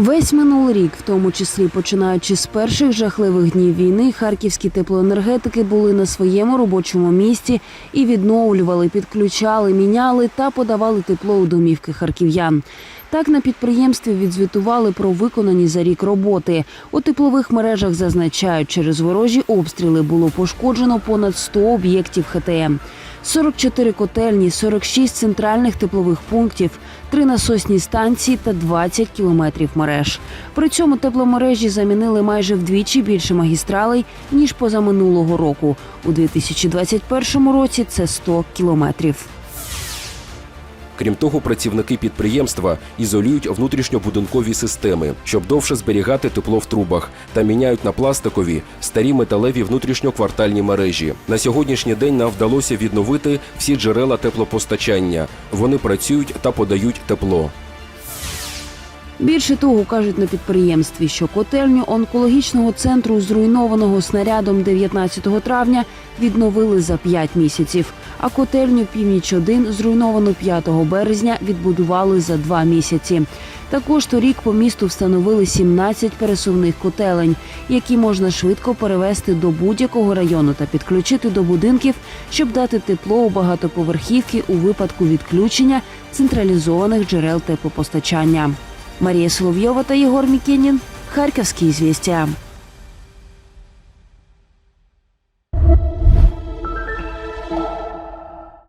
Весь минулий рік, в тому числі починаючи з перших жахливих днів війни, харківські теплоенергетики були на своєму робочому місці і відновлювали, підключали, міняли та подавали тепло у домівки харків'ян. Так на підприємстві відзвітували про виконані за рік роботи. У теплових мережах зазначають, через ворожі обстріли було пошкоджено понад 100 об'єктів ХТМ. 44 котельні, 46 центральних теплових пунктів, 3 насосні станції та 20 кілометрів мереж. При цьому тепломережі замінили майже вдвічі більше магістралей ніж позаминулого року. У 2021 році це 100 кілометрів. Крім того, працівники підприємства ізолюють внутрішньобудинкові системи, щоб довше зберігати тепло в трубах, та міняють на пластикові старі металеві внутрішньоквартальні мережі. На сьогоднішній день нам вдалося відновити всі джерела теплопостачання. Вони працюють та подають тепло. Більше того, кажуть на підприємстві, що котельню онкологічного центру, зруйнованого снарядом 19 травня, відновили за 5 місяців. А котельню північ 1 зруйновану 5 березня, відбудували за 2 місяці. Також торік по місту встановили 17 пересувних котелень, які можна швидко перевести до будь-якого району та підключити до будинків, щоб дати тепло у багатоповерхівки у випадку відключення централізованих джерел теплопостачання. Марія Соловйова та Єгор Мікінін. Харківські звістя.